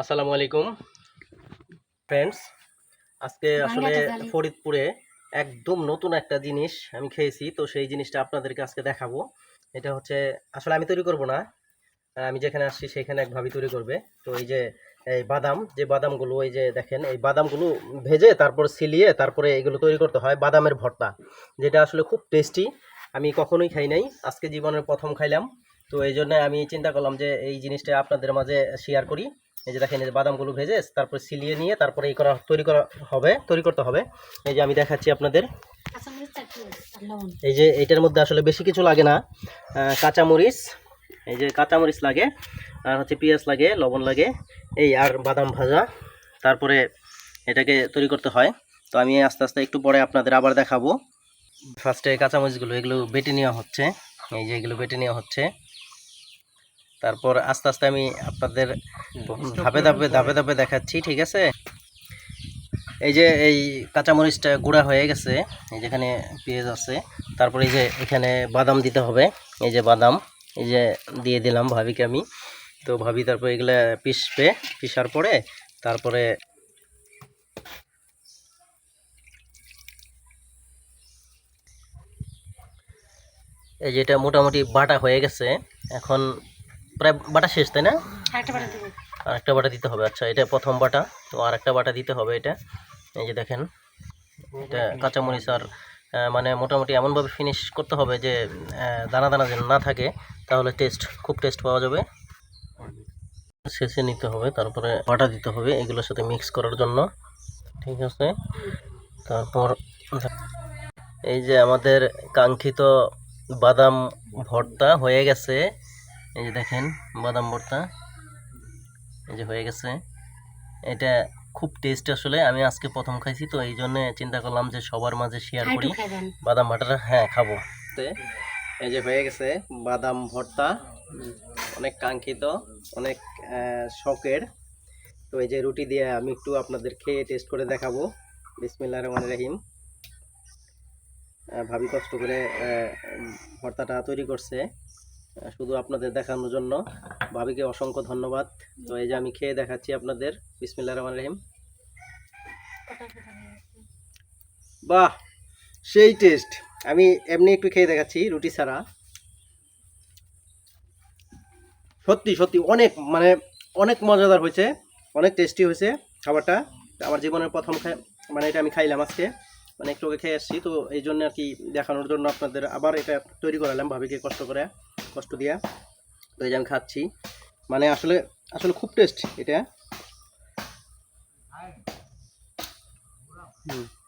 আসসালামু আলাইকুম। ফ্রেন্ডস আজকে আসলে ফরিদপুরে একদম নতুন একটা জিনিস আমি খেয়েছি তো সেই জিনিসটা আপনাদেরকে আজকে দেখাবো। এটা হচ্ছে আসলে আমি তৈরি করব না আমি যেখানে আসছি সেখানে এক ভাবি তৈরি করবে। তো এই যে এই বাদাম যে বাদামগুলো এই যে দেখেন এই বাদামগুলো ভেজে তারপর সিলিয়ে তারপরে এগুলো তৈরি করতে হয় বাদামের ভর্তা। যেটা আসলে খুব টেস্টি আমি কখনোই খাই নাই আজকে জীবনের প্রথম খাইলাম। তো এই জন্য আমি চিন্তা করলাম যে এই জিনিসটা আপনাদের মাঝে শেয়ার করি। এই যে দেখেন, এই যে বাদামগুলো ভেজে তারপর সিলিয়ে নিয়ে তারপরে এই করা তৈরি করা হবে, তৈরি করতে হবে। এই যে আমি দেখাচ্ছি আপনাদের। এই যে এটার মধ্যে আসলে বেশি কিছু লাগে না কাঁচামরিচ, এই যে কাঁচামরিচ লাগে, আর হচ্ছে পেঁয়াজ লাগে, লবণ লাগে, এই আর বাদাম ভাজা, তারপরে এটাকে তৈরি করতে হয়। তো আমি আস্তে আস্তে একটু পরে আপনাদের আবার দেখাবো। ফার্স্টে কাঁচামরিচগুলো, এগুলো বেটে নেওয়া হচ্ছে। এই যে এগুলো বেটে নেওয়া হচ্ছে। তারপর আস্তে আস্তে আমি আপনাদের ধাপে ধাপে ধাপে ধাপে দেখাচ্ছি ঠিক আছে? এই যে এই কাঁচামরিচটা গুঁড়া হয়ে গেছে এই যেখানে পেঁয়াজ আছে তারপরে এই যে এখানে বাদাম দিতে হবে এই যে বাদাম এই যে দিয়ে দিলাম ভাবিকে আমি। তো ভাবি তারপর এগুলা পিসবে পিসার পরে তারপরে এই যেটা মোটামুটি বাটা হয়ে গেছে এখন প্রায় বাটা শেষ তাই না? আরেকটা বাটা দেবো। আর একটা বাটা দিতে হবে। আচ্ছা এটা প্রথম বাটা। তো আর একটা বাটা দিতে হবে এটা। এই যে দেখেন এটা কাঁচামরিচ আর মানে মোটামুটি এমনভাবে ফিনিশ করতে হবে যে দানা দানা যেন না থাকে তাহলে টেস্ট খুব টেস্ট পাওয়া যাবে। শেষে নিতে হবে তারপরে বাটা দিতে হবে এগুলোর সাথে মিক্স করার জন্য। ঠিক আছে? তারপর এই যে আমাদের কাঙ্ক্ষিত বাদাম ভর্তা হয়ে গেছে। এই যে দেখেন বাদাম ভর্তা। এই যে হয়ে গেছে। এটা খুব টেস্ট আসলে আমি আজকে প্রথম খাইছি তো এই জন্য চিন্তা করলাম যে সবার মাঝে শেয়ার করি। বাদাম ভাটাটা হ্যাঁ খাব। এই যে হয়ে গেছে বাদাম ভর্তা। অনেক কাঙ্ক্ষিত অনেক শখের। তো এই যে রুটি দিয়ে আমি একটু আপনাদের খেয়ে টেস্ট করে দেখাবো। বিসমিল্লাহ রহমান রহিম। ভাবি কষ্ট করে ভর্তাটা তৈরি করছে। শুধু আপনাদের দেখানোর জন্য। ভাবিকে অসংখ্য ধন্যবাদ। তো এই যে আমি খেয়ে দেখাচ্ছি আপনাদের। বিসমিল্লাহ রহমান রহিম। বাহ, সেই টেস্ট আমি এমনি একটু খেয়ে দেখাচ্ছি রুটি ছাড়া। সত্যি সত্যি, অনেক মানে অনেক মজাদার হয়েছে, অনেক টেস্টি হয়েছে খাবারটা। আমার জীবনের প্রথম মানে এটা আমি খাইলাম আজকে। মানে একটু খেয়ে আসছি, তো এই জন্য আর কি দেখানোর জন্য আপনাদের আবার এটা তৈরি করালাম ভাবিকে কষ্ট করে। কষ্ট দিয়া। তো এই যে আমি খাচ্ছি। মানে আসলে আসলে খুব টেস্ট এটা। হুম।